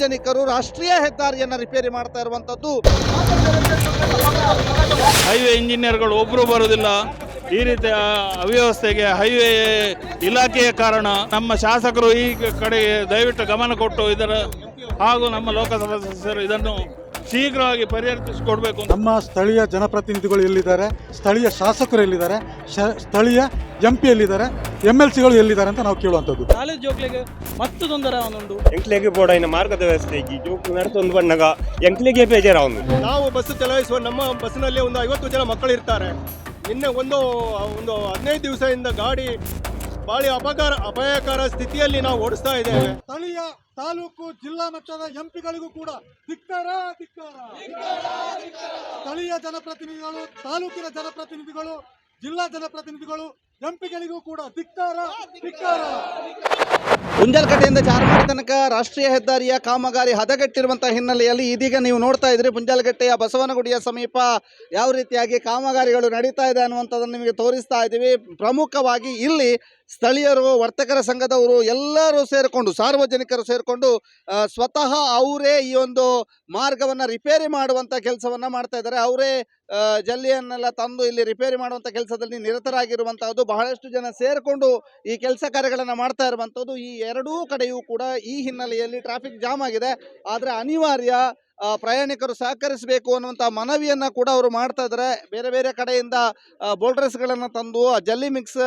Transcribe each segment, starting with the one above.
ಸಾರ್ವಜನಿಕರು ರಾಷ್ಟ್ರೀಯ ಹೆದ್ದಾರಿಯನ್ನ ರಿಪೇರಿ ಮಾಡ್ತಾ ಇರುವಂತದ್ದು. ಹೈವೇ ಇಂಜಿನಿಯರ್ಗಳು ಒಬ್ಬರು ಬರುವುದಿಲ್ಲ ಈ ರೀತಿಯ ಅವ್ಯವಸ್ಥೆಗೆ ಹೈವೇ ಇಲಾಖೆಯ ಕಾರಣ ನಮ್ಮ ಶಾಸಕರು ಈ ಕಡೆಗೆ ದಯವಿಟ್ಟು ಗಮನ ಕೊಟ್ಟು ಇದರ ಹಾಗೂ ನಮ್ಮ ಲೋಕಸಭಾ ಸದಸ್ಯರು ಇದನ್ನು ಶೀಘ್ರವಾಗಿ ಪರಿಹರಿಸಿಕೊಡ್ಬೇಕು ಅಂತ. ನಮ್ಮ ಸ್ಥಳೀಯ ಜನಪ್ರತಿನಿಧಿಗಳು ಎಲ್ಲಿದ್ದಾರೆ? ಸ್ಥಳೀಯ ಶಾಸಕರು ಎಲ್ಲಿದ್ದಾರೆ? ಶ- ಸ್ಥಳೀಯ ಎಂ ಪಿ ಎಲ್ಲಿದ್ದಾರೆ? ಎಂ ಎಲ್ ಸಿಗಳು ಎಲ್ಲಿದ್ದಾರೆ ಅಂತ ನಾವು ಕೇಳುವಂಥದ್ದು. ಕಾಲೇಜ್ ಜೋಗ್ಲಿಗೆ ಮತ್ತು ತೊಂದರೆ ಅವನೊಂದು ಎಂಕ್ಲೆಗೆ ಬೋರ್ಡಿನ ಮಾರ್ಗದ ವ್ಯವಸ್ಥೆಗೆ ಜೋಕ್ ನಡೆಸೊಂದು ಬಣ್ಣಗ ಎಂಕ್ಲೆಗೆ ಬೇಜಾರ ಅವನು ನಾವು ಬಸ್ ಚಲಾಯಿಸುವ ನಮ್ಮ ಬಸ್ನಲ್ಲಿ ಒಂದು ಐವತ್ತು ಜನ ಮಕ್ಕಳು ಇರ್ತಾರೆ ನಿನ್ನೆ ಒಂದು ಒಂದು ಹದಿನೈದು ದಿವಸದಿಂದ ಗಾಡಿ ಬಾಳಿ ಅಪಕಾರ ಅಪಾಯಕರ ಸ್ಥಿತಿಯಲ್ಲಿ ನಾವು ಓಡಿಸ್ತಾ ಇದ್ದೇವೆ. ಸ್ಥಳೀಯ ತಾಲೂಕು ಜಿಲ್ಲಾ ಮಟ್ಟದ ಎಂಪಿಗಳಿಗೂ ಕೂಡ ಧಿಕ್ಕಾರ ಧಿಕ್ಕಾರ. ಸ್ಥಳೀಯ ಜನಪ್ರತಿನಿಧಿಗಳು ತಾಲೂಕಿನ ಜನಪ್ರತಿನಿಧಿಗಳು ಜಿಲ್ಲಾ ಜನಪ್ರತಿನಿಧಿಗಳು ಎಂ ಪಿಗಳಿಗೂ ಕೂಡ ಧಿಕ್ಕಾರ ಧಿಕ್ಕಾರ. ಪುಂಜಾಲ್ಕಟ್ಟೆಯಿಂದ ಚಾರ್ಮಾಡಿ ತನಕ ರಾಷ್ಟ್ರೀಯ ಹೆದ್ದಾರಿಯ ಕಾಮಗಾರಿ ಹದಗೆಟ್ಟಿರುವಂತಹ ಹಿನ್ನೆಲೆಯಲ್ಲಿ ಇದೀಗ ನೀವು ನೋಡ್ತಾ ಇದ್ರಿ ಪುಂಜಾಲ್ಕಟ್ಟೆಯ ಬಸವನಗುಡಿಯ ಸಮೀಪ ಯಾವ ರೀತಿಯಾಗಿ ಕಾಮಗಾರಿಗಳು ನಡೀತಾ ಇದೆ ಅನ್ನುವಂಥದ್ದನ್ನು ನಿಮಗೆ ತೋರಿಸ್ತಾ ಇದ್ದೀವಿ. ಪ್ರಮುಖವಾಗಿ ಇಲ್ಲಿ ಸ್ಥಳೀಯರು, ವರ್ತಕರ ಸಂಘದವರು ಎಲ್ಲರೂ ಸೇರಿಕೊಂಡು, ಸಾರ್ವಜನಿಕರು ಸೇರಿಕೊಂಡು ಸ್ವತಃ ಅವರೇ ಈ ಒಂದು ಮಾರ್ಗವನ್ನು ರಿಪೇರಿ ಮಾಡುವಂಥ ಕೆಲಸವನ್ನು ಮಾಡ್ತಾ ಇದ್ದಾರೆ. ಅವರೇ ಜಲ್ಲಿಯನ್ನೆಲ್ಲ ತಂದು ಇಲ್ಲಿ ರಿಪೇರಿ ಮಾಡುವಂಥ ಕೆಲಸದಲ್ಲಿ ನಿರತರಾಗಿರುವಂತಹದ್ದು ಬಹಳಷ್ಟು ಜನ ಸೇರಿಕೊಂಡು ಈ ಕೆಲಸ ಕಾರ್ಯಗಳನ್ನು ಮಾಡ್ತಾ ಇರುವಂಥದ್ದು ಈ ಎರಡೂ ಕಡೆಯೂ ಕೂಡ ಈ ಹಿನ್ನೆಲೆಯಲ್ಲಿ ಟ್ರಾಫಿಕ್ ಜಾಮ್ ಆಗಿದೆ. ಆದರೆ ಅನಿವಾರ್ಯ ಪ್ರಯಾಣಿಕರು ಸಹಕರಿಸಬೇಕು ಅನ್ನುವಂಥ ಮನವಿಯನ್ನ ಕೂಡ ಅವರು ಮಾಡ್ತಾ ಇದ್ದಾರೆ ಬೇರೆ ಬೇರೆ ಕಡೆಯಿಂದ ಬೋಲ್ಡ್ರೆಸ್ಗಳನ್ನು ತಂದು ಜಲ್ಲಿ ಮಿಕ್ಸ್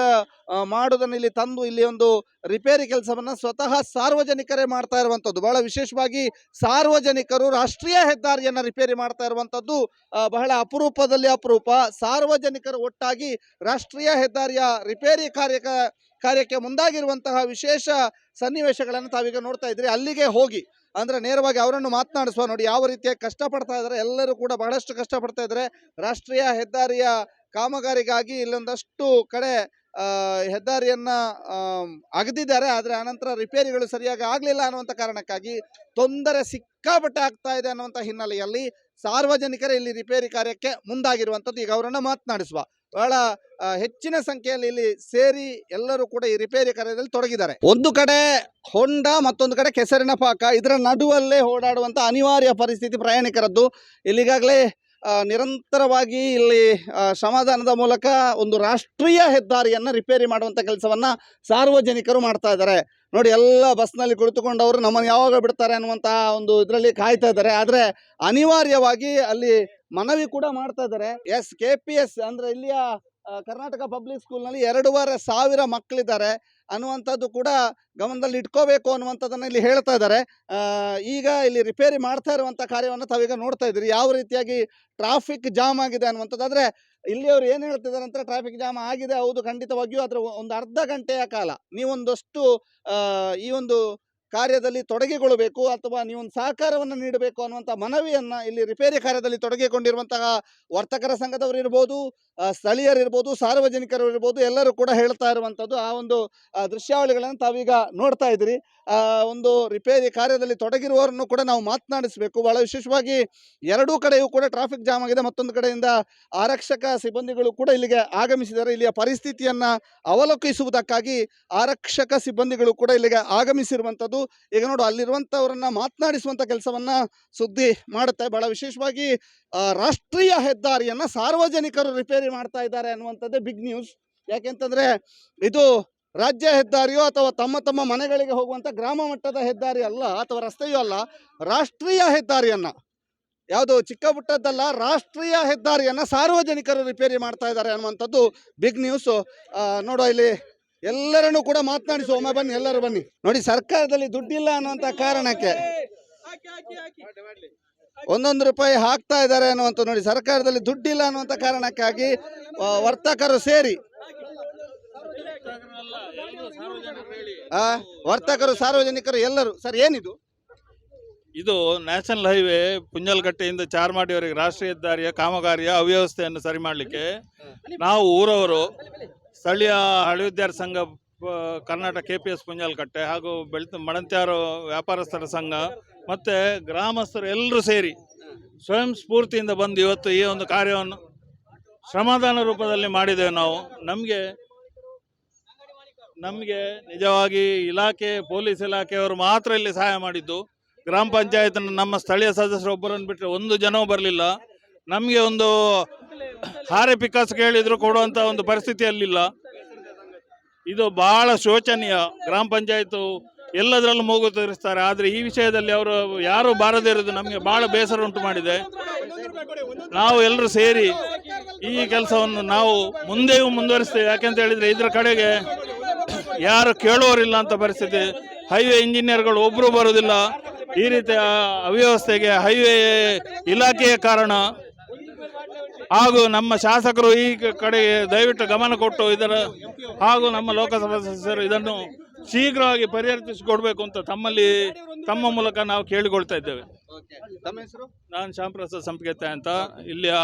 ಮಾಡೋದನ್ನು ಇಲ್ಲಿ ತಂದು ಇಲ್ಲಿ ಒಂದು ರಿಪೇರಿ ಕೆಲಸವನ್ನ ಸ್ವತಃ ಸಾರ್ವಜನಿಕರೇ ಮಾಡ್ತಾ ಇರುವಂಥದ್ದು ಬಹಳ ವಿಶೇಷವಾಗಿ ಸಾರ್ವಜನಿಕರು ರಾಷ್ಟ್ರೀಯ ಹೆದ್ದಾರಿಯನ್ನ ರಿಪೇರಿ ಮಾಡ್ತಾ ಇರುವಂಥದ್ದು ಬಹಳ ಅಪರೂಪದಲ್ಲಿ ಅಪರೂಪ. ಸಾರ್ವಜನಿಕರು ಒಟ್ಟಾಗಿ ರಾಷ್ಟ್ರೀಯ ಹೆದ್ದಾರಿಯ ರಿಪೇರಿ ಕಾರ್ಯಕ, ಕಾರ್ಯಕ್ಕೆ ಮುಂದಾಗಿರುವಂತಹ ವಿಶೇಷ ಸನ್ನಿವೇಶಗಳನ್ನು ತಾವೀಗ ನೋಡ್ತಾ ಇದ್ರಿ. ಅಲ್ಲಿಗೆ ಹೋಗಿ ಅಂದ್ರೆ ನೇರವಾಗಿ ಅವರನ್ನು ಮಾತನಾಡಿಸುವ ನೋಡಿ ಯಾವ ರೀತಿಯಾಗಿ ಕಷ್ಟಪಡ್ತಾ ಇದ್ದಾರೆ. ಎಲ್ಲರೂ ಕೂಡ ಬಹಳಷ್ಟು ಕಷ್ಟಪಡ್ತಾ ಇದ್ದಾರೆ. ರಾಷ್ಟ್ರೀಯ ಹೆದ್ದಾರಿಯ ಕಾಮಗಾರಿಗಾಗಿ ಇಲ್ಲೊಂದಷ್ಟು ಕಡೆ ಹೆದ್ದಾರಿಯನ್ನು ಅಗದಿದ್ದಾರೆ. ಆದರೆ ಆನಂತರ ರಿಪೇರಿಗಳು ಸರಿಯಾಗಿ ಆಗಲಿಲ್ಲ ಅನ್ನುವಂಥ ಕಾರಣಕ್ಕಾಗಿ ತೊಂದರೆ ಸಿಕ್ಕಾಪಟ್ಟೆ ಆಗ್ತಾ ಇದೆ ಅನ್ನುವಂಥ ಹಿನ್ನೆಲೆಯಲ್ಲಿ ಸಾರ್ವಜನಿಕರೇ ಇಲ್ಲಿ ರಿಪೇರಿ ಕಾರ್ಯಕ್ಕೆ ಮುಂದಾಗಿರುವಂಥದ್ದು ಈಗ ಅವರನ್ನು ಮಾತನಾಡಿಸುವ ಬಹಳ ಹೆಚ್ಚಿನ ಸಂಖ್ಯೆಯಲ್ಲಿ ಇಲ್ಲಿ ಸೇರಿ ಎಲ್ಲರೂ ಕೂಡ ಈ ರಿಪೇರಿ ಕಾರ್ಯದಲ್ಲಿ ತೊಡಗಿದ್ದಾರೆ. ಒಂದು ಕಡೆ ಹೊಂಡ ಮತ್ತೊಂದು ಕಡೆ ಕೆಸರಿನ ಪಾಕ. ಇದರ ನಡುವಲ್ಲೇ ಓಡಾಡುವಂಥ ಅನಿವಾರ್ಯ ಪರಿಸ್ಥಿತಿ ಪ್ರಯಾಣಿಕರದ್ದು. ಇಲ್ಲಿಗಾಗಲೇ ನಿರಂತರವಾಗಿ ಇಲ್ಲಿ ಸಮಾಧಾನದ ಮೂಲಕ ಒಂದು ರಾಷ್ಟ್ರೀಯ ಹೆದ್ದಾರಿಯನ್ನು ರಿಪೇರಿ ಮಾಡುವಂಥ ಕೆಲಸವನ್ನ ಸಾರ್ವಜನಿಕರು ಮಾಡ್ತಾ ಇದ್ದಾರೆ. ನೋಡಿ, ಎಲ್ಲ ಬಸ್ನಲ್ಲಿ ಕುಳಿತುಕೊಂಡವರು ನಮ್ಮನ್ನು ಯಾವಾಗ ಬಿಡ್ತಾರೆ ಅನ್ನುವಂತಹ ಒಂದು ಇದರಲ್ಲಿ ಕಾಯ್ತಾ ಇದ್ದಾರೆ. ಆದರೆ ಅನಿವಾರ್ಯವಾಗಿ ಅಲ್ಲಿ ಮನವಿ ಕೂಡ ಮಾಡ್ತಾ ಇದ್ದಾರೆ. ಎಸ್, ಕೆ ಪಿ ಎಸ್ ಅಂದ್ರೆ ಇಲ್ಲಿಯ ಕರ್ನಾಟಕ ಪಬ್ಲಿಕ್ ಸ್ಕೂಲ್ನಲ್ಲಿ ಎರಡೂವರೆ ಸಾವಿರ ಮಕ್ಕಳಿದ್ದಾರೆ ಅನ್ನುವಂಥದ್ದು ಕೂಡ ಗಮನದಲ್ಲಿ ಇಟ್ಕೋಬೇಕು ಅನ್ನುವಂಥದ್ದನ್ನು ಇಲ್ಲಿ ಹೇಳ್ತಾ ಇದ್ದಾರೆ. ಈಗ ಇಲ್ಲಿ ರಿಪೇರಿ ಮಾಡ್ತಾ ಇರುವಂಥ ಕಾರ್ಯವನ್ನು ತಾವೀಗ ನೋಡ್ತಾ ಇದ್ದೀರಿ. ಯಾವ ರೀತಿಯಾಗಿ ಟ್ರಾಫಿಕ್ ಜಾಮ್ ಆಗಿದೆ ಅನ್ನುವಂಥದ್ದು ಆದರೆ ಇಲ್ಲಿ ಅವರು ಏನು ಹೇಳ್ತಿದ್ದಾರೆ ಅಂತ ಟ್ರಾಫಿಕ್ ಜಾಮ್ ಆಗಿದೆ, ಹೌದು, ಖಂಡಿತವಾಗಿಯೂ ಅದರ ಒಂದು ಅರ್ಧ ಗಂಟೆಯ ಕಾಲ ನೀವೊಂದಷ್ಟು ಈ ಒಂದು ಕಾರ್ಯದಲ್ಲಿ ತೊಡಗಿಕೊಳ್ಳಬೇಕು ಅಥವಾ ನೀವೊಂದು ಸಹಕಾರವನ್ನು ನೀಡಬೇಕು ಅನ್ನುವಂಥ ಮನವಿಯನ್ನು ಇಲ್ಲಿ ರಿಪೇರಿ ಕಾರ್ಯದಲ್ಲಿ ತೊಡಗಿಕೊಂಡಿರುವಂತಹ ವರ್ತಕರ ಸಂಘದವರು ಇರ್ಬೋದು ಸ್ಥಳೀಯರಿರ್ಬೋದು ಸಾರ್ವಜನಿಕರು ಇರ್ಬೋದು, ಎಲ್ಲರೂ ಕೂಡ ಹೇಳ್ತಾ ಇರುವಂಥದ್ದು ಆ ಒಂದು ದೃಶ್ಯಾವಳಿಗಳನ್ನು ತಾವೀಗ ನೋಡ್ತಾ ಇದ್ದೀರಿ. ಒಂದು ರಿಪೇರಿ ಕಾರ್ಯದಲ್ಲಿ ತೊಡಗಿರುವವರನ್ನು ಕೂಡ ನಾವು ಮಾತನಾಡಿಸಬೇಕು. ಬಹಳ ವಿಶೇಷವಾಗಿ ಎರಡೂ ಕಡೆಯೂ ಕೂಡ ಟ್ರಾಫಿಕ್ ಜಾಮ್ ಆಗಿದೆ. ಮತ್ತೊಂದು ಕಡೆಯಿಂದ ಆರಕ್ಷಕ ಸಿಬ್ಬಂದಿಗಳು ಕೂಡ ಇಲ್ಲಿಗೆ ಆಗಮಿಸಿದ್ದಾರೆ. ಇಲ್ಲಿಯ ಪರಿಸ್ಥಿತಿಯನ್ನು ಅವಲೋಕಿಸುವುದಕ್ಕಾಗಿ ಆರಕ್ಷಕ ಸಿಬ್ಬಂದಿಗಳು ಕೂಡ ಇಲ್ಲಿಗೆ ಆಗಮಿಸಿರುವಂಥದ್ದು. ಈಗ ನೋಡು, ಅಲ್ಲಿರುವಂಥವರನ್ನ ಮಾತನಾಡಿಸುವಂಥ ಕೆಲಸವನ್ನ ಸುದ್ದಿ ಮಾಡುತ್ತೆ. ಬಹಳ ವಿಶೇಷವಾಗಿ ರಾಷ್ಟ್ರೀಯ ಹೆದ್ದಾರಿಯನ್ನ ಸಾರ್ವಜನಿಕರು ರಿಪೇರಿ ಮಾಡ್ತಾ ಇದ್ದಾರೆ ಅನ್ನುವಂಥದ್ದೇ ಬಿಗ್ ನ್ಯೂಸ್ ಯಾಕೆಂತಂದ್ರೆ, ಇದು ರಾಜ್ಯ ಹೆದ್ದಾರಿಯೋ ಅಥವಾ ತಮ್ಮ ತಮ್ಮ ಮನೆಗಳಿಗೆ ಹೋಗುವಂಥ ಗ್ರಾಮ ಮಟ್ಟದ ಹೆದ್ದಾರಿ ಅಲ್ಲ, ಅಥವಾ ರಸ್ತೆಯೂ ಅಲ್ಲ, ರಾಷ್ಟ್ರೀಯ ಹೆದ್ದಾರಿಯನ್ನ, ಯಾವುದು ಚಿಕ್ಕ ಪುಟ್ಟದ್ದಲ್ಲ, ರಾಷ್ಟ್ರೀಯ ಹೆದ್ದಾರಿಯನ್ನ ಸಾರ್ವಜನಿಕರು ರಿಪೇರಿ ಮಾಡ್ತಾ ಇದ್ದಾರೆ ಅನ್ನುವಂಥದ್ದು ಬಿಗ್ ನ್ಯೂಸ್ ನೋಡೋ, ಇಲ್ಲಿ ಎಲ್ಲರನ್ನು ಕೂಡ ಮಾತನಾಡಿಸುವ ಒಮ್ಮೆ ಬನ್ನಿ, ಎಲ್ಲರೂ ಬನ್ನಿ. ನೋಡಿ, ಸರ್ಕಾರದಲ್ಲಿ ದುಡ್ಡಿಲ್ಲ ಅನ್ನುವಂಥ ಕಾರಣಕ್ಕೆ ಒಂದೊಂದು ರೂಪಾಯಿ ಹಾಕ್ತಾ ಇದ್ದಾರೆ ಅನ್ನುವಂಥ ನೋಡಿ, ಸರ್ಕಾರದಲ್ಲಿ ದುಡ್ಡಿಲ್ಲ ಅನ್ನುವಂಥ ಕಾರಣಕ್ಕಾಗಿ ವರ್ತಕರು ಸೇರಿ. ವರ್ತಕರು, ಸಾರ್ವಜನಿಕರು, ಎಲ್ಲರೂ. ಸರ್, ಏನಿದು? ಇದು ನ್ಯಾಷನಲ್ ಹೈವೇ ಪುಂಜಲ್ಕಟ್ಟೆಯಿಂದ ಚಾರ್ಮಾಡಿಯವರಿಗೆ ರಾಷ್ಟ್ರೀಯ ಹೆದ್ದಾರಿಯ ಕಾಮಗಾರಿಯ ಅವ್ಯವಸ್ಥೆಯನ್ನು ಸರಿ ಮಾಡಲಿಕ್ಕೆ ನಾವು ಊರವರು ಸ್ಥಳೀಯ ಹಳೆ ವಿದ್ಯಾರ್ಥಿ ಸಂಘ Karnataka K P S Punjalkatte ಹಾಗೂ ಬೆಳ್ತ, ಮಡಂತ್ಯಾರು ವ್ಯಾಪಾರಸ್ಥರ ಸಂಘ ಮತ್ತು ಗ್ರಾಮಸ್ಥರು ಎಲ್ಲರೂ ಸೇರಿ ಸ್ವಯಂ ಸ್ಫೂರ್ತಿಯಿಂದ ಬಂದು ಇವತ್ತು ಈ ಒಂದು ಕಾರ್ಯವನ್ನು ಶ್ರಮದಾನ ರೂಪದಲ್ಲಿ ಮಾಡಿದ್ದೇವೆ ನಾವು. ನಮಗೆ ನಮಗೆ ನಿಜವಾಗಿ ಇಲಾಖೆ, ಪೊಲೀಸ್ ಇಲಾಖೆಯವರು ಮಾತ್ರ ಇಲ್ಲಿ ಸಹಾಯ ಮಾಡಿದ್ದು. ಗ್ರಾಮ ಪಂಚಾಯತ್ ನಮ್ಮ ಸ್ಥಳೀಯ ಸದಸ್ಯರು ಒಬ್ಬರನ್ನು ಬಿಟ್ಟರೆ ಒಂದು ಜನವೂ ಬರಲಿಲ್ಲ. ನಮಗೆ ಒಂದು ಹಾರೆ ಪಿಕಾಸ್ ಕೇಳಿದ್ರು ಕೊಡುವಂಥ ಒಂದು ಪರಿಸ್ಥಿತಿಯಲ್ಲಿಲ್ಲ. ಇದು ಬಹಳ ಶೋಚನೀಯ. ಗ್ರಾಮ ಪಂಚಾಯತ್ ಎಲ್ಲದರಲ್ಲೂ ಮೂಗು ತೋರಿಸ್ತಾರೆ. ಆದರೆ ಈ ವಿಷಯದಲ್ಲಿ ಅವರು ಯಾರು ಬಾರದೇ ಇರೋದು ನಮಗೆ ಬಹಳ ಬೇಸರ ಉಂಟು ಮಾಡಿದೆ. ನಾವು ಎಲ್ಲರೂ ಸೇರಿ ಈ ಕೆಲಸವನ್ನು ನಾವು ಮುಂದೆಯೂ ಮುಂದುವರಿಸ್ತೇವೆ. ಯಾಕೆಂತ ಹೇಳಿದ್ರೆ ಇದರ ಕಡೆಗೆ ಯಾರು ಕೇಳುವರಿಲ್ಲ ಅಂತ ಪರಿಸ್ಥಿತಿ. ಹೈವೇ ಇಂಜಿನಿಯರ್ಗಳು ಒಬ್ಬರು ಬರೋದಿಲ್ಲ. ಈ ರೀತಿಯ ಅವ್ಯವಸ್ಥೆಗೆ ಹೈವೇ ಇಲಾಖೆಯ ಕಾರಣ ಹಾಗೂ ನಮ್ಮ ಶಾಸಕರು ಈ ಕಡೆ ದಯವಿಟ್ಟು ಗಮನ ಕೊಟ್ಟು ಇದರ ಹಾಗೂ ನಮ್ಮ ಲೋಕಸಭಾ ಸದಸ್ಯರು ಇದನ್ನು ಶೀಘ್ರವಾಗಿ ಪರಿಹರಿಸಿಕೊಡ್ಬೇಕು ಅಂತ ತಮ್ಮಲ್ಲಿ ತಮ್ಮ ಮೂಲಕ ನಾವು ಕೇಳಿಕೊಳ್ತಾ ಇದ್ದೇವೆ. ತಮ್ಮ ಶ್ಯಾಮ್ ನಾನು ಶ್ಯಾಮಪ್ರಸಾದ್ ಸಂಪಿಗೆತ್ತೆ ಅಂತ. ಇಲ್ಲಿಯ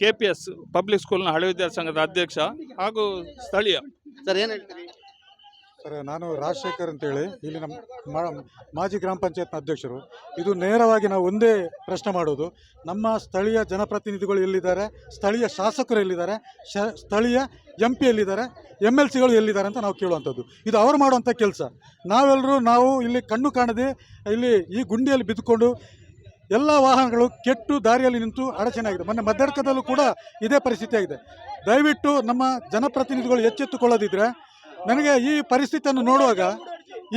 ಕೆ ಪಿ ಎಸ್ ಪಬ್ಲಿಕ್ ಸ್ಕೂಲ್ನ ಹಳೆ ವಿದ್ಯಾರ್ಥಿ ಸಂಘದ ಅಧ್ಯಕ್ಷ ಹಾಗೂ ಸ್ಥಳೀಯ. ಸರ್ ಏನು ಹೇಳ್ತೀರಿ? ಸರ್, ನಾನು ರಾಜಶೇಖರ್ ಅಂತೇಳಿ, ಇಲ್ಲಿ ನಮ್ಮ ಮಾಜಿ ಗ್ರಾಮ ಪಂಚಾಯತ್ನ ಅಧ್ಯಕ್ಷರು. ಇದು ನೇರವಾಗಿ ನಾವು ಒಂದೇ ಪ್ರಶ್ನೆ ಮಾಡೋದು. ನಮ್ಮ ಸ್ಥಳೀಯ ಜನಪ್ರತಿನಿಧಿಗಳು ಎಲ್ಲಿದ್ದಾರೆ? ಸ್ಥಳೀಯ ಶಾಸಕರು ಎಲ್ಲಿದ್ದಾರೆ? ಸ್ಥಳೀಯ ಎಂ ಪಿ ಎಲ್ಲಿದ್ದಾರೆ? ಎಂ ಎಲ್ ಸಿಗಳು ಎಲ್ಲಿದ್ದಾರೆ ಅಂತ ನಾವು ಕೇಳುವಂಥದ್ದು. ಇದು ಅವರು ಮಾಡುವಂಥ ಕೆಲಸ. ನಾವೆಲ್ಲರೂ ನಾವು ಇಲ್ಲಿ ಕಣ್ಣು ಕಾಣದೆ, ಇಲ್ಲಿ ಈ ಗುಂಡಿಯಲ್ಲಿ ಬಿದ್ದುಕೊಂಡು ಎಲ್ಲ ವಾಹನಗಳು ಕೆಟ್ಟು ದಾರಿಯಲ್ಲಿ ನಿಂತು ಅಡಚಣೆ ಆಗಿದೆ ಮೊನ್ನೆ ಮದ್ದಡ್ಕದಲ್ಲೂ ಕೂಡ ಇದೇ ಪರಿಸ್ಥಿತಿ ಆಗಿದೆ. ದಯವಿಟ್ಟು ನಮ್ಮ ಜನಪ್ರತಿನಿಧಿಗಳು ಎಚ್ಚೆತ್ತುಕೊಳ್ಳದಿದ್ದರೆ ನನಗೆ ಈ ಪರಿಸ್ಥಿತಿಯನ್ನು ನೋಡುವಾಗ,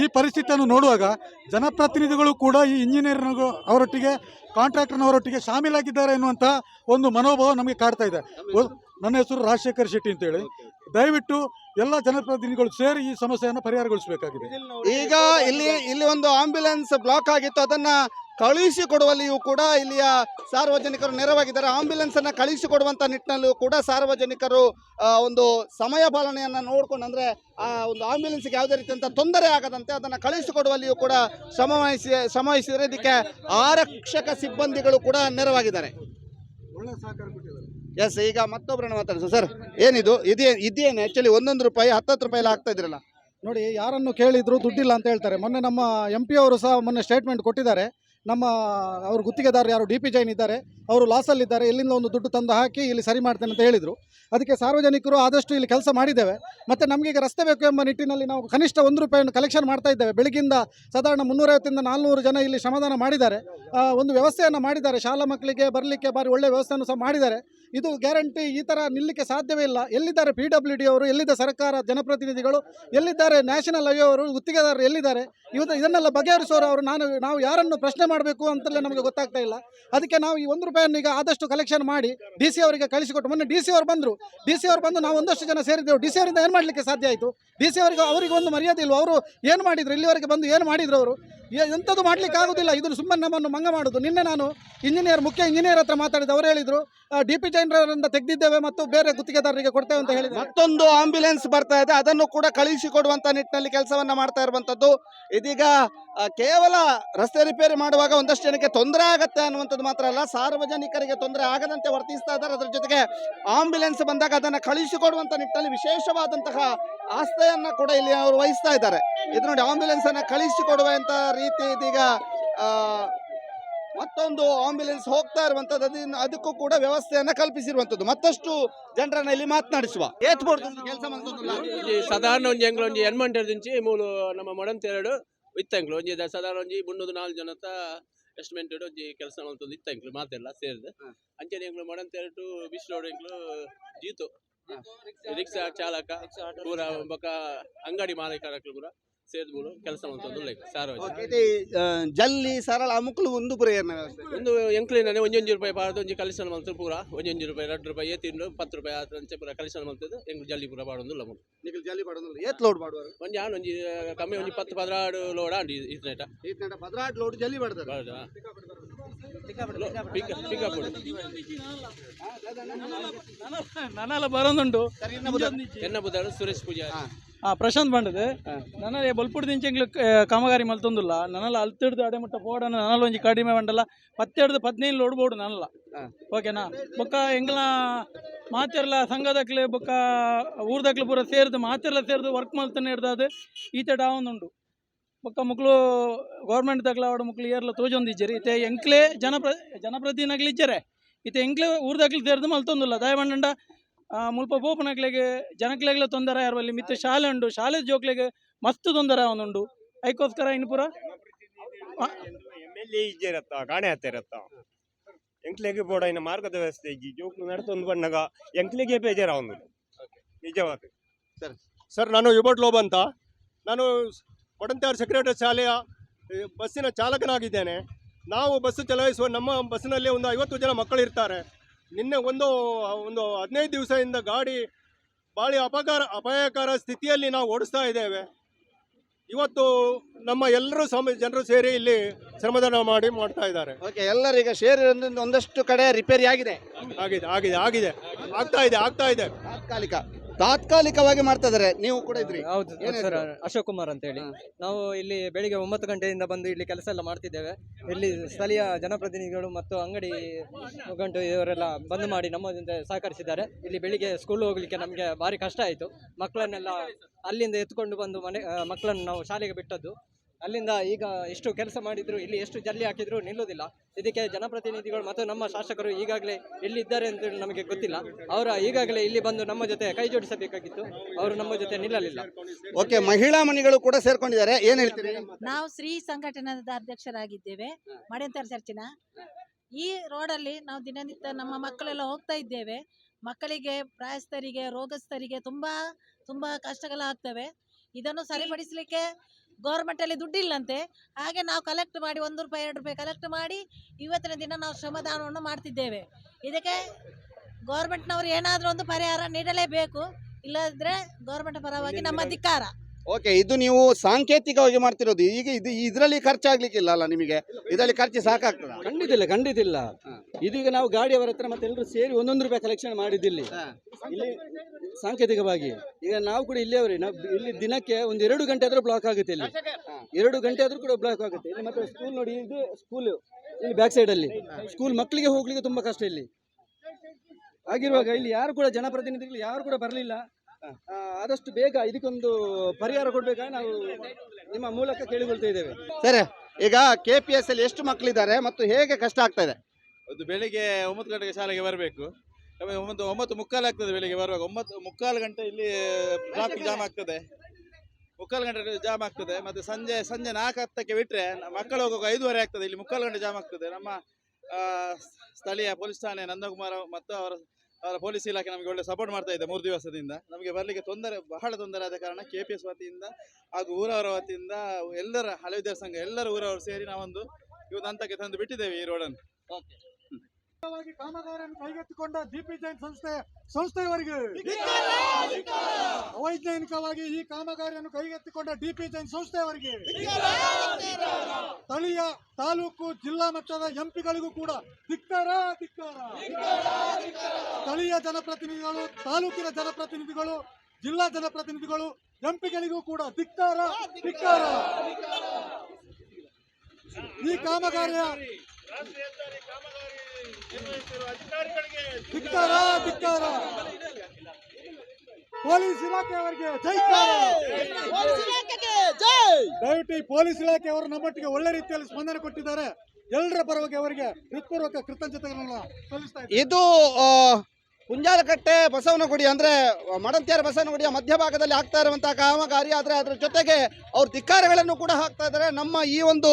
ಈ ಪರಿಸ್ಥಿತಿಯನ್ನು ನೋಡುವಾಗ ಜನಪ್ರತಿನಿಧಿಗಳು ಕೂಡ ಈ ಇಂಜಿನಿಯರ್ ಅವರೊಟ್ಟಿಗೆ, ಕಾಂಟ್ರಾಕ್ಟರ್ನವರೊಟ್ಟಿಗೆ ಶಾಮೀಲಾಗಿದ್ದಾರೆ ಎನ್ನುವಂಥ ಒಂದು ಮನೋಭಾವ ನಮಗೆ ಕಾಡ್ತಾ ಇದೆ. ನನ್ನ ಹೆಸರು ರಾಜಶೇಖರ್ ಶೆಟ್ಟಿ ಅಂತೇಳಿ. ದಯವಿಟ್ಟು ಎಲ್ಲ ಜನಪ್ರತಿನಿಧಿಗಳು ಸೇರಿ ಈ ಸಮಸ್ಯೆಯನ್ನು ಪರಿಹಾರಗೊಳಿಸಬೇಕಾಗಿದೆ. ಈಗ ಇಲ್ಲಿ ಇಲ್ಲಿ ಒಂದು ಆಂಬ್ಯುಲೆನ್ಸ್ ಬ್ಲಾಕ್ ಆಗಿತ್ತು, ಅದನ್ನ ಕಳುಹಿಸಿಕೊಡುವಲ್ಲಿಯೂ ಕೂಡ ಇಲ್ಲಿಯ ಸಾರ್ವಜನಿಕರು ನೆರವಾಗಿದ್ದಾರೆ. ಆಂಬ್ಯುಲೆನ್ಸ್ ಅನ್ನ ಕಳುಹಿಸಿಕೊಡುವಂತ ನಿಟ್ಟಿನಲ್ಲೂ ಕೂಡ ಸಾರ್ವಜನಿಕರು ಒಂದು ಸಮಯ ಪಾಲನೆಯನ್ನ ನೋಡ್ಕೊಂಡು ಅಂದ್ರೆ, ಆ, ಒಂದು ಆಂಬ್ಯುಲೆನ್ಸ್ಗೆ ಯಾವುದೇ ರೀತಿಯಂತ ತೊಂದರೆ ಆಗದಂತೆ ಅದನ್ನ ಕಳುಹಿಸಿಕೊಡುವಲ್ಲಿಯೂ ಕೂಡ ಶ್ರಮವಹಿಸಿ ಶ್ರಮವಹಿಸಿದರೆ ಇದಕ್ಕೆ ಆರಕ್ಷಕ ಸಿಬ್ಬಂದಿಗಳು ಕೂಡ ನೆರವಾಗಿದ್ದಾರೆ. ಎಸ್, ಈಗ ಮತ್ತೊಬ್ಬರನ್ನ ಮಾತಾಡಿಸು. ಸರ್, ಏನಿದು? ಇದೇ, ಇದೇನು? ಆ್ಯಕ್ಚುಲಿ ಒಂದೊಂದು ರೂಪಾಯಿ, ಹತ್ತತ್ತು ರೂಪಾಯಿ ಆಗ್ತಾ ಇದ್ರಲ್ಲ. ನೋಡಿ, ಯಾರನ್ನು ಕೇಳಿದ್ರು ದುಡ್ಡಿಲ್ಲ ಅಂತ ಹೇಳ್ತಾರೆ. ಮೊನ್ನೆ ನಮ್ಮ ಎಂ ಅವರು ಸಹ ಮೊನ್ನೆ ಸ್ಟೇಟ್ಮೆಂಟ್ ಕೊಟ್ಟಿದ್ದಾರೆ. ನಮ್ಮ ಅವ್ರ ಗುತ್ತಿಗೆದಾರರು ಯಾರು, ಡಿ ಪಿ ಜೈನ್ ಇದ್ದಾರೆ, ಅವರು ಲಾಸಲ್ಲಿದ್ದಾರೆ ಇಲ್ಲಿಂದ ಒಂದು ದುಡ್ಡು ತಂದು ಹಾಕಿ ಇಲ್ಲಿ ಸರಿ ಮಾಡ್ತೇನೆ ಅಂತ ಹೇಳಿದರು. ಅದಕ್ಕೆ ಸಾರ್ವಜನಿಕರು ಆದಷ್ಟು ಇಲ್ಲಿ ಕೆಲಸ ಮಾಡಿದ್ದೇವೆ. ಮತ್ತು ನಮಗೆ ರಸ್ತೆ ಬೇಕು ಎಂಬ ನಿಟ್ಟಿನಲ್ಲಿ ನಾವು ಕನಿಷ್ಠ ಒಂದು ರೂಪಾಯಿಯನ್ನು ಕಲೆಕ್ಷನ್ ಮಾಡ್ತಾ ಇದ್ದೇವೆ. ಬೆಳಗಿಂದ ಸಾಧಾರಣ ಮುನ್ನೂರೈವತ್ತಿಂದ ನಾಲ್ನೂರು ಜನ ಇಲ್ಲಿ ಶ್ರಮದಾನ ಮಾಡಿದ್ದಾರೆ. ಒಂದು ವ್ಯವಸ್ಥೆಯನ್ನು ಮಾಡಿದ್ದಾರೆ. ಶಾಲಾ ಮಕ್ಕಳಿಗೆ ಬರಲಿಕ್ಕೆ ಬಾರಿ ಒಳ್ಳೆಯ ವ್ಯವಸ್ಥೆಯನ್ನು ಸಹ ಮಾಡಿದ್ದಾರೆ. ಇದು ಗ್ಯಾರಂಟಿ ಈ ಥರ ನಿಲ್ಲಕ್ಕೆ ಸಾಧ್ಯವೇ ಇಲ್ಲ. ಎಲ್ಲಿದ್ದಾರೆ ಪಿ ಡಬ್ಲ್ಯೂ ಡಿ ಅವರು ಎಲ್ಲಿದ್ದ ಸರ್ಕಾರ, ಜನಪ್ರತಿನಿಧಿಗಳು, ಎಲ್ಲಿದ್ದಾರೆ ನ್ಯಾಷನಲ್ ಹೈವೇ ಅವರು, ಗುತ್ತಿಗೆದಾರರು ಎಲ್ಲಿದ್ದಾರೆ? ಇವತ್ತು ಇದನ್ನೆಲ್ಲ ಬಗೆಹರಿಸೋರು ಅವರು, ನಾನು, ನಾವು ಯಾರನ್ನು ಪ್ರಶ್ನೆ ಮಾಡಬೇಕು ಅಂತಲೇ ನಮಗೆ ಗೊತ್ತಾಗ್ತಾ ಇಲ್ಲ. ಅದಕ್ಕೆ ನಾವು ಈ ಒಂದು ರೂಪಾಯಿಯನ್ನು ಈಗ ಆದಷ್ಟು ಕಲೆಕ್ಷನ್ ಮಾಡಿ ಡಿ ಸಿ ಅವರಿಗೆ ಕಳಿಸಿಕೊಟ್ಟು, ಮೊನ್ನೆ ಡಿ ಸಿ ಅವರು ಬಂದರು. ಡಿ ಸಿ ಅವರು ಬಂದು ನಾವು ಒಂದಷ್ಟು ಜನ ಸೇರಿದ್ದೆವು. ಡಿ ಸಿ ಅವರಿಂದ ಏನು ಮಾಡಲಿಕ್ಕೆ ಸಾಧ್ಯ ಆಯಿತು? ಡಿ ಸಿ ಅವರಿಗೆ ಅವರಿಗೆ ಒಂದು ಮರ್ಯಾದೆ ಇಲ್ಲ ಅವರು ಏನು ಮಾಡಿದರು? ಇಲ್ಲಿವರೆಗೆ ಬಂದು ಏನು ಮಾಡಿದ್ರು ಅವರು? ಎಂಥದ್ದು ಮಾಡ್ಲಿಕ್ಕೆ ಆಗೋದಿಲ್ಲ. ಇದನ್ನು ಸುಮ್ಮನೆ ನಮ್ಮನ್ನು ಮಂಗ ಮಾಡೋದು. ನಿನ್ನೆ ನಾನು ಇಂಜಿನಿಯರ್ ಮುಖ್ಯ ಇಂಜಿನಿಯರ್ ಹತ್ರ ಮಾತಾಡಿದ್ದು. ಅವರು ಹೇಳಿದರು ಡಿ ಪಿ ಜೈನರಿಂದ ತೆಗೆದಿದ್ದೇವೆ ಮತ್ತು ಬೇರೆ ಗುತ್ತಿಗೆದಾರರಿಗೆ ಕೊಡ್ತೇವೆ ಅಂತ ಹೇಳಿದ್ರು ಮತ್ತೊಂದು ಆಂಬ್ಯುಲೆನ್ಸ್ ಬರ್ತಾ ಇದೆ. ಅದನ್ನು ಕೂಡ ಕಳುಹಿಸಿಕೊಡುವಂತ ನಿಟ್ಟಿನಲ್ಲಿ ಕೆಲಸವನ್ನ ಮಾಡ್ತಾ ಇರುವಂತದ್ದು. ಇದೀಗ ಕೇವಲ ರಸ್ತೆ ರಿಪೇರಿ ಮಾಡುವಾಗ ಒಂದಷ್ಟು ಜನಕ್ಕೆ ತೊಂದರೆ ಆಗತ್ತೆ ಅನ್ನುವಂಥದ್ದು ಮಾತ್ರ ಅಲ್ಲ. ಸಾರ್ವಜನಿಕರಿಗೆ ತೊಂದರೆ ಆಗದಂತೆ ವರ್ತಿಸ್ತಾ ಇದ್ದಾರೆ. ಅದರ ಜೊತೆಗೆ ಆಂಬ್ಯುಲೆನ್ಸ್ ಬಂದಾಗ ಅದನ್ನು ಕಳುಹಿಸಿಕೊಡುವಂತ ನಿಟ್ಟಿನಲ್ಲಿ ವಿಶೇಷವಾದಂತಹ ಆಸ್ಥೆಯನ್ನು ಕೂಡ ಇಲ್ಲಿ ಅವರು ವಹಿಸ್ತಾ ಇದ್ದಾರೆ. ಇದು ನೋಡಿ ಆಂಬ್ಯುಲೆನ್ಸ್ ಅನ್ನ ಕಳುಹಿಸಿಕೊಡುವಂತ ರೀತಿ ಇದೀಗ ಮತ್ತೊಂದು ಆಂಬ್ಯುಲೆನ್ಸ್ ಹೋಗ್ತಾ ಇರುವಂತದ್ದು ಅದನ್ನ ಅದಕ್ಕೂ ಕೂಡ ವ್ಯವಸ್ಥೆಯನ್ನ ಕಲ್ಪಿಸಿರುವಂತದ್ದು. ಮತ್ತಷ್ಟು ಜನರನ್ನ ಇಲ್ಲಿ ಮಾತನಾಡಿಸುವ. ಏತ್ ಕೆಲಸ ಒಂಜಿ ಸಾಧಾರಣ ಒಂಜಿ ಎಂಕ್ಲು ಒಂಜಿ ಎನ್ಮಂಟರ್ ದಿಂಚಿ ಮೂಲು ನಮ್ಮ ಮೊಡಂತೆರಡು ಇತ್ತಂಕ್ಲು ಒಂಜಿ ದ- ಸಾಧಾರಣ ಒಂಜಿ ಮುನ್ನೂರು ನಾಲ್ಕು ಜನತ ಎಸ್ಟಿಮೇಟ್ ಒಂಜಿ ಕೆಲಸ ಮಲ್ತೊಂದು ಇತ್ತಂಕ್ಲು ಮಾತೆಲ್ಲ ಸೇರಿದೆ. ಅಂಚನೆ ಎಂಕ್ಲು ಮೊಡಂತೆರಡು ಬಿಸ್ ರೋಡ್ ಎಂಗ್ಲು ಜೀತು. ರಿಕ್ಷಾ ಚಾಲಕ ಪೂರ ಬೊಕ ಅಂಗಡಿ ಮಾಲೀಕರ ಪೂರ ಕೆಲಸ ಲೈಕ್ ಸಾರ್ವಜನಿಕ ಜಲ್ಲಿ ಸರಳ ಅಮುಕ್ಲು ಒಂದು ಪುರ ಏರ್ನ ವ್ಯವಸ್ಥೆ ಒಂದು ಎಂಕ್ಲಿನೇ ಒಂಜೊಂಜಿ ರೂಪಾಯಿ ಪಾಡ್ದು ಒಂಜಿ ಕಲಿಸಣ ಮಲ್ತು ಪೂರ. ಒಂಜೊಂಜಿ ರೂಪಾಯಿ ಎರಡು ರೂಪಾಯಿ ಏತಿಂಡು ಪತ್ತು ರೂಪಾಯಿ ಆತ ಅಂಚೆ ಪೂರ ಕಲಿಸಣ ಮಲ್ತದ್ದು ಎಂಕ್ಲು ಜಲ್ಲಿ ಪೂರ ಪಾಡೊಂದು ಲಮು ನಿಖಿಲ್ ಜಲ್ಲಿ ಪಡೋದಿಲ್ಲ. ಏತ್ ಲೋಡ್ ಒಂಜಿ ಆನ್ ಒಂಜಿ ಕಮ್ಮಿ ಒಂಜಿ ಪತ್ತು ಪದ್ರಾಡು ಲೋಡ ಆಂಡಿ ಇತ್ನೇಟ ಈತ್ನೆಟ ಲೋಡ್ ಜಲ್ಲಿ ಪಾಡ್ತಾರೆ. ಹೌದಾ ನನ್ನೆಲ್ಲ ಬರೋದುಂಟು. ಎನ್ನ ಬುದ್ಧಾಡು ಸುರೇಶ್ ಪೂಜಾರಿ. ಆ ಪ್ರಶಾಂತ್ ಬಂಡದು ನನ್ನ ಬಲ್ಪುಡ್ ದಿಂಚೆಂಗ್ಲು ಕಾಮಗಾರಿ ಮಲ್ತೊಂದುಲ್ಲ ನನ್ನಲ್ಲ ಅಲ್ತಿಡ್ದು ಅಡೆಮುಟ್ಟ ಪೋಡನ ನನ್ನಲ್ಲ ಒಂಜಿ ಕಡಿಮೆ ಬಂಡಲ್ಲ. ಪತ್ತೆಡ್ದು ಪದ್ನೈದು ಲೋಡ್ ಬೋಡು ನನ್ನಲ್ಲ. ಓಕೆನಾ? ಬೊಕ್ಕ ಎಂಗ್ಲ ಮಾತೆರ್ಲ ಸಂಘದಕ್ಲೆ ಬೊಕ್ಕ ಊರ್ದಕ್ಲೆ ಪೂರ ಸೇರ್ದು ಮಾತೆರ್ಲ ಸೇರ್ದು ವರ್ಕ್ ಮಲ್ತನ ಹಿಡ್ದದು ಈತೆ ಡಾವೊಂದುಂಡು ಬೊಕ್ಕ ಮುಕ್ಳು ಗೌರ್ಮೆಂಟ್ ದಕ್ಲ ಅವಡ ಮುಕ್ಳು ಏರ್ಲ ತೋಜೊಂದಿಜ್ಜರಿ. ಇತ್ತೆ ಎಂಕ್ಲೆ ಜನಪ್ರ ಜನಪ್ರತಿನಿಧಿಗಳಿಜ್ಜರೆ ಇತ್ತೆ ಎಂಕ್ಲೆ ಊರ್ದಕ್ಲೆ ಸೇರ್ದು ಮಲ್ತೊಂದುಲ್ಲ. ದಯಮಂಡ ಮುಲ್ಪ ಬೋಪನಕ್ಲೆಗೆ ಜನಕ್ಲೆಗ್ಲ ತೊಂದರೆ ಯಾರಲ್ಲಿ ಮಿತ್ತ ಶಾಲೆ ಉಂಡು. ಶಾಲೆ ಜೋಕ್ಲೆಗೆ ಮಸ್ತ್ ತೊಂದರೆ ಅವನುಂಡು ಅದಕ್ಕೋಸ್ಕರ ಇನ್ಪುರ ಪೂರ? ಎ ಇಜ್ಜೆ ಇರತ್ತ ಕಾಣೆ ಹತ್ತ ಇರತ್ತ. ಎಂಕ್ಲೆಗೆ ಬೋಡ ಇನ್ನು ಮಾರ್ಗದ ವ್ಯವಸ್ಥೆ ಇಜ್ಜಿ ಜೋಕ್ಲು ನಡ್ತೊಂದು ಬಣ್ಣಗ ಎಂಕ್ಲೆಗೆ ಬೇಜಾರ ಒಂದು ನಿಜವಾದ ಸರ್. ಸರ್ ನಾನು ಯುಬಟ್ ಲೋಬ್ ಅಂತ. ನಾನು ಒಡಂತಾರ್ ಸೆಕ್ರೆಟರಿ ಶಾಲೆಯ ಬಸ್ಸಿನ ಚಾಲಕನಾಗಿದ್ದೇನೆ. ನಾವು ಬಸ್ಸು ಚಲಾಯಿಸುವ ನಮ್ಮ ಬಸ್ಸಿನಲ್ಲಿ ಒಂದು ಐವತ್ತು ಜನ ಮಕ್ಕಳು ಇರ್ತಾರೆ ನಿನ್ನೆ ಒಂದು ಒಂದು ಹದಿನೈದು ದಿವಸದಿಂದ ಗಾಡಿ ಭಾಳ ಅಪಕಾರ ಅಪಾಯಕರ ಸ್ಥಿತಿಯಲ್ಲಿ ನಾವು ಓಡಿಸ್ತಾ ಇದ್ದೇವೆ. ಇವತ್ತು ನಮ್ಮ ಎಲ್ಲರೂ ಸಮ ಜನರು ಸೇರಿ ಇಲ್ಲಿ ಶ್ರಮದಾನ ಮಾಡಿ ಮಾಡ್ತಾ ಇದ್ದಾರೆ. ಓಕೆ ಎಲ್ಲರೀಗ ಶೇರ್ ಒಂದಷ್ಟು ಕಡೆ ರಿಪೇರಿ ಆಗಿದೆ. ಆಗಿದೆ ಆಗಿದೆ ಆಗಿದೆ. ಆಗ್ತಾ ಇದೆ ಆಗ್ತಾ ಇದೆ. ತಾತ್ಕಾಲಿಕ. ತಾತ್ಕಾಲಿಕವಾಗಿ ಮಾಡ್ತಾ ಇದಾರೆ. ನೀವು ಕೂಡ ಇದ್ರಿ. ಹೌದು ಸರ್ ಅಶೋಕ್ ಕುಮಾರ್ ಅಂತ ಹೇಳಿ. ನಾವು ಇಲ್ಲಿ ಬೆಳಿಗ್ಗೆ ಒಂಬತ್ತು ಗಂಟೆಯಿಂದ ಬಂದು ಇಲ್ಲಿ ಕೆಲಸ ಎಲ್ಲ ಮಾಡ್ತಿದ್ದೇವೆ. ಇಲ್ಲಿ ಸ್ಥಳೀಯ ಜನಪ್ರತಿನಿಧಿಗಳು ಮತ್ತು ಅಂಗಡಿ ಮುಖಂಡರು ಇವರೆಲ್ಲ ಬಂದ್ ಮಾಡಿ ನಮ್ಮ ಜೊತೆ ಸಹಕರಿಸಿದ್ದಾರೆ. ಇಲ್ಲಿ ಬೆಳಿಗ್ಗೆ ಸ್ಕೂಲ್ ಹೋಗ್ಲಿಕ್ಕೆ ನಮಗೆ ಭಾರಿ ಕಷ್ಟ ಆಯಿತು. ಮಕ್ಕಳನ್ನೆಲ್ಲ ಅಲ್ಲಿಂದ ಎತ್ಕೊಂಡು ಬಂದು ಮನೆ ಮಕ್ಕಳನ್ನು ನಾವು ಶಾಲೆಗೆ ಬಿಟ್ಟದ್ದು. ಅಲ್ಲಿಂದ ಈಗ ಎಷ್ಟು ಕೆಲಸ ಮಾಡಿದ್ರು ಇಲ್ಲಿ ಎಷ್ಟು ಜಲ್ಲಿ ಹಾಕಿದ್ರು ನಿಲ್ಲುವುದಿಲ್ಲ. ಇದಕ್ಕೆ ಜನಪ್ರತಿನಿಧಿಗಳು ಮತ್ತು ನಮ್ಮ ಶಾಸಕರು ಈಗಾಗಲೇ ಎಲ್ಲಿದ್ದಾರೆ ಅಂತ ನಮಗೆ ಗೊತ್ತಿಲ್ಲ. ಅವರ ಈಗಾಗಲೇ ಇಲ್ಲಿ ಬಂದು ನಮ್ಮ ಜೊತೆ ಕೈ ಜೋಡಿಸಬೇಕಾಗಿತ್ತು. ಅವರು ನಮ್ಮ ಜೊತೆ ನಿಲ್ಲಲಿಲ್ಲ. ಓಕೆ ಮಹಿಳಾ ಮಣಿಗಳು ಕೂಡ ಸೇರ್ಕೊಂಡಿದ್ದಾರೆ. ಏನ್ ಹೇಳ್ತೀರಿ? ನಾವು ಶ್ರೀ ಸಂಘಟನೆದ ಅಧ್ಯಕ್ಷರಾಗಿದ್ದೇವೆ. ಮಡೆಂತರ ಚರ್ಚಿನ. ಈ ರೋಡಲ್ಲಿ ನಾವು ದಿನನಿತ್ಯ ನಮ್ಮ ಮಕ್ಕಳೆಲ್ಲ ಹೋಗ್ತಾ ಇದ್ದೇವೆ. ಮಕ್ಕಳಿಗೆ ಪ್ರಾಯಸ್ಥರಿಗೆ ರೋಗಸ್ಥರಿಗೆ ತುಂಬಾ ತುಂಬ ಕಷ್ಟಗಳಾಗ್ತವೆ ಇದನ್ನು ಸರಿಪಡಿಸಲಿಕ್ಕೆ ಗೌರ್ಮೆಂಟಲ್ಲಿ ದುಡ್ಡಿಲ್ಲಂತೆ ಹಾಗೆ ನಾವು ಕಲೆಕ್ಟ್ ಮಾಡಿ ಒಂದು ರೂಪಾಯಿ ಎರಡು ರೂಪಾಯಿ ಕಲೆಕ್ಟ್ ಮಾಡಿ ಇವತ್ತಿನ ದಿನ ನಾವು ಶ್ರಮದಾನವನ್ನು ಮಾಡ್ತಿದ್ದೇವೆ. ಇದಕ್ಕೆ ಗೌರ್ಮೆಂಟ್ನವರು ಏನಾದರೂ ಒಂದು ಪರಿಹಾರ ನೀಡಲೇಬೇಕು ಇಲ್ಲದ್ರೆ ಗೌರ್ಮೆಂಟ್ ಪರವಾಗಿ ನಮ್ಮ ಧಿಕ್ಕಾರ. ಓಕೆ ಇದು ನೀವು ಸಾಂಕೇತಿಕವಾಗಿ ಮಾಡ್ತಿರೋದು ಈಗ ಇದು ಇದರಲ್ಲಿ ಖರ್ಚಾಗ್ಲಿಕ್ಕಿಲ್ಲ ಅಲ್ಲ ನಿಮಗೆ? ಇದರಲ್ಲಿ ಖರ್ಚು ಸಾಕಾಗ್ತದ? ಖಂಡಿತ ಇಲ್ಲ ಖಂಡಿತ ಇಲ್ಲ ಇದೀಗ ನಾವು ಗಾಡಿಯವರ ಹತ್ರ ಮತ್ತೆ ಎಲ್ಲರೂ ಸೇರಿ ಒಂದೊಂದು ರೂಪಾಯಿ ಕಲೆಕ್ಷನ್ ಮಾಡಿದ್ದಿಲ್ಲ. ಇಲ್ಲಿ ಸಾಂಕೇತಿಕವಾಗಿ. ಈಗ ನಾವು ಕೂಡ ಇಲ್ಲಿಯವರೇ ನಾವು ಇಲ್ಲಿ ದಿನಕ್ಕೆ ಒಂದು ಎರಡು ಗಂಟೆ ಆದ್ರೂ ಬ್ಲಾಕ್ ಆಗುತ್ತೆ ಇಲ್ಲಿ. ಎರಡು ಗಂಟೆ ಆದ್ರೂ ಕೂಡ ಬ್ಲಾಕ್ ಆಗುತ್ತೆ. ಇಲ್ಲಿ ಮತ್ತೆ ಸ್ಕೂಲ್ ನೋಡಿ ಇದು ಸ್ಕೂಲ್ ಇಲ್ಲಿ ಬ್ಯಾಕ್ ಸೈಡ್ ಅಲ್ಲಿ. ಸ್ಕೂಲ್ ಮಕ್ಕಳಿಗೆ ಹೋಗ್ಲಿಕ್ಕೆ ತುಂಬಾ ಕಷ್ಟ ಇಲ್ಲಿ. ಆಗಿರುವಾಗ ಇಲ್ಲಿ ಯಾರು ಕೂಡ ಜನಪ್ರತಿನಿಧಿಗಳು ಯಾರು ಕೂಡ ಬರಲಿಲ್ಲ. ಆದಷ್ಟು ಬೇಗ ಇದಕ್ಕೊಂದು ಪರಿಹಾರ ಕೊಡ್ಬೇಕಾ ನಾವು ನಿಮ್ಮ ಮೂಲಕ ಕೇಳಿಕೊಳ್ತಾ ಇದ್ದೇವೆ. ಸರಿ ಈಗ ಕೆ ಪಿ ಎಸ್ ಅಲ್ಲಿ ಎಷ್ಟು ಮಕ್ಕಳಿದ್ದಾರೆ ಮತ್ತು ಹೇಗೆ ಕಷ್ಟ ಆಗ್ತಾ ಇದೆ? ಅದು ಬೆಳಿಗ್ಗೆ ಒಂಬತ್ತು ಗಂಟೆಗೆ ಶಾಲೆಗೆ ಬರಬೇಕು. ಒಂಬತ್ತು ಒಂಬತ್ತು ಮುಕ್ಕಾಲು ಆಗ್ತದೆ ಬೆಳಿಗ್ಗೆ ಬರುವಾಗ. ಒಂಬತ್ತು ಮುಕ್ಕಾಲು ಗಂಟೆ ಇಲ್ಲಿ ಟ್ರಾಫಿಕ್ ಜಾಮ್ ಆಗ್ತದೆ. ಮುಕ್ಕಾಲು ಗಂಟೆ ಜಾಮ್ ಆಗ್ತದೆ. ಮತ್ತೆ ಸಂಜೆ ಸಂಜೆ ನಾಲ್ಕು ಹತ್ತಕ್ಕೆ ಬಿಟ್ಟರೆ ಮಕ್ಕಳು ಹೋಗುವಾಗ ಐದುವರೆ ಆಗ್ತದೆ. ಇಲ್ಲಿ ಮುಕ್ಕಾಲು ಗಂಟೆ ಜಾಮ್ ಆಗ್ತದೆ. ನಮ್ಮ ಸ್ಥಳೀಯ ಪೊಲೀಸ್ ಠಾಣೆ ನಂದಕುಮಾರ್ ಮತ್ತು ಅವರ ಅವರ ಪೊಲೀಸ್ ಇಲಾಖೆ ನಮಗೆ ಒಳ್ಳೆ ಸಪೋರ್ಟ್ ಮಾಡ್ತಾ ಇದೆ ಮೂರು ದಿವಸದಿಂದ. ನಮಗೆ ಬರಲಿಕ್ಕೆ ತೊಂದರೆ ಬಹಳ ತೊಂದರೆ ಆದ ಕಾರಣ ಕೆ ಪಿ ಎಸ್ ವತಿಯಿಂದ ಹಾಗೂ ಊರವರ ವತಿಯಿಂದ ಎಲ್ಲರ ಹಳೆ ವಿದ್ಯಾರ್ಥಿ ಸಂಘ ಎಲ್ಲರ ಊರವರು ಸೇರಿ ನಾವೊಂದು ಇವತ್ತು ಹಂತಕ್ಕೆ ತಂದು ಬಿಟ್ಟಿದ್ದೇವೆ ಈ ರೋಡನ್ನು ವಾಗಿ ಕಾಮಗಾರಿಯನ್ನು ಕೈಗೆತ್ತಿಕೊಂಡ ಜಿಪಿ ಜೈನ್ ಸಂಸ್ಥೆ, ಸಂಸ್ಥೆಯವರಿಗೆ ಅವೈಜ್ಞಾನಿಕವಾಗಿ ಈ ಕಾಮಗಾರಿಯನ್ನು ಕೈಗೆತ್ತಿಕೊಂಡ ಡಿಪಿ ಜೈನ್ ಸಂಸ್ಥೆಯವರಿಗೆ ಸ್ಥಳೀಯ ತಾಲೂಕು, ಜಿಲ್ಲಾ ಮಟ್ಟದ ಎಂಪಿಗಳಿಗೂ ಕೂಡ ಧಿಕ್ಕಾರ ಧಿಕ್ಕಾರ. ಸ್ಥಳೀಯ ಜನಪ್ರತಿನಿಧಿಗಳು, ತಾಲೂಕಿನ ಜನಪ್ರತಿನಿಧಿಗಳು, ಜಿಲ್ಲಾ ಜನಪ್ರತಿನಿಧಿಗಳು ಎಂಪಿಗಳಿಗೂ ಕೂಡ ಧಿಕ್ಕಾರ ಧಿಕ್ಕಾರ. ಈ ಕಾಮಗಾರಿಯ ಧಿಕ್ಕಾರ ಧಿಕ್ಕಾರ. ಪೊಲೀಸ್ ಇಲಾಖೆಯವರಿಗೆ ಜೈಕಾರ ದಯವಿಟ್ಟು ಈ ಪೊಲೀಸ್ ಇಲಾಖೆಯವರು ನಮ್ಮೊಟ್ಟಿಗೆ ಒಳ್ಳೆ ರೀತಿಯಲ್ಲಿ ಸ್ಪಂದನೆ ಕೊಟ್ಟಿದ್ದಾರೆ. ಎಲ್ಲರ ಪರವಾಗಿ ಅವರಿಗೆ ಹೃತ್ಪೂರ್ವಕ ಕೃತಜ್ಞತೆಗಳನ್ನು ಸಲ್ಲಿಸ್ತಾ. ಇದು ಆ, ಕುಂಜಾಲಕಟ್ಟೆ ಬಸವನಗುಡಿ ಅಂದ್ರೆ ಮಡಂತ್ಯಾರ ಬಸವನಗುಡಿಯ ಮಧ್ಯಭಾಗದಲ್ಲಿ ಆಗ್ತಾ ಇರುವಂಥ ಕಾಮಗಾರಿ ಆದರೆ ಅದರ ಜೊತೆಗೆ ಅವ್ರ ಧಿಕ್ಕಾರಗಳನ್ನು ಕೂಡ ಹಾಕ್ತಾ ಇದ್ದಾರೆ. ನಮ್ಮ ಈ ಒಂದು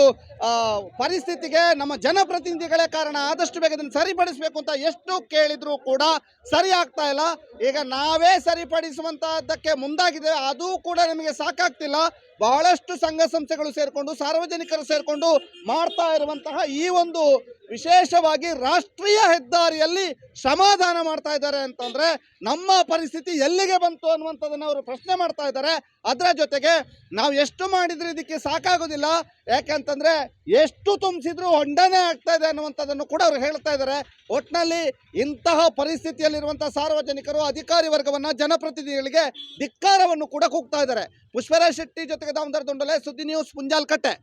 ಪರಿಸ್ಥಿತಿಗೆ ನಮ್ಮ ಜನಪ್ರತಿನಿಧಿಗಳೇ ಕಾರಣ. ಆದಷ್ಟು ಬೇಗ ಇದನ್ನು ಸರಿಪಡಿಸಬೇಕು ಅಂತ ಎಷ್ಟು ಕೇಳಿದರೂ ಕೂಡ ಸರಿ ಆಗ್ತಾ ಇಲ್ಲ. ಈಗ ನಾವೇ ಸರಿಪಡಿಸುವಂತಹದ್ದಕ್ಕೆ ಮುಂದಾಗಿದ್ದೇವೆ ಅದು ಕೂಡ ನಮಗೆ ಸಾಕಾಗ್ತಿಲ್ಲ. ಬಹಳಷ್ಟು ಸಂಘ ಸಂಸ್ಥೆಗಳು ಸೇರಿಕೊಂಡು, ಸಾರ್ವಜನಿಕರು ಸೇರಿಕೊಂಡು ಮಾಡ್ತಾ ಇರುವಂತಹ ಈ ಒಂದು ವಿಶೇಷವಾಗಿ ರಾಷ್ಟ್ರೀಯ ಹೆದ್ದಾರಿಯಲ್ಲಿ ಸಮಾಧಾನ ಮಾಡ್ತಾ ಇದ್ದಾರೆ ಅಂತಂದ್ರೆ ನಮ್ಮ ಪರಿಸ್ಥಿತಿ ಎಲ್ಲಿಗೆ ಬಂತು ಅನ್ನುವಂಥದ್ದನ್ನು ಅವರು ಪ್ರಶ್ನೆ ಮಾಡ್ತಾ ಇದ್ದಾರೆ. ಅದರ ಜೊತೆಗೆ ನಾವು ಎಷ್ಟು ಮಾಡಿದ್ರೆ ಇದಕ್ಕೆ ಸಾಕಾಗೋದಿಲ್ಲ. ಯಾಕೆಂತಂದ್ರೆ ಎಷ್ಟು ತುಂಬಿಸಿದ್ರೂ ಹೊಂಡನೇ ಆಗ್ತಾ ಇದೆ ಅನ್ನುವಂಥದ್ದನ್ನು ಕೂಡ ಅವರು ಹೇಳ್ತಾ ಇದ್ದಾರೆ. ಒಟ್ಟಿನಲ್ಲಿ ಇಂತಹ ಪರಿಸ್ಥಿತಿಯಲ್ಲಿರುವಂಥ ಸಾರ್ವಜನಿಕರು, ಅಧಿಕಾರಿ ವರ್ಗವನ್ನ ಜನಪ್ರತಿನಿಧಿಗಳಿಗೆ ಧಿಕ್ಕಾರವನ್ನು ಕೂಡ ಕೂಗ್ತಾ ಇದ್ದಾರೆ. ಪುಷ್ಪರಾಜ್ ಶೆಟ್ಟಿ ಜೊತೆಗೆ ದಾಮೋದರ ದುಂಡಲೆ ಸುದ್ದಿ ನ್ಯೂಸ್ ಪುಂಜಾಲ್ಕಟ್ಟೆ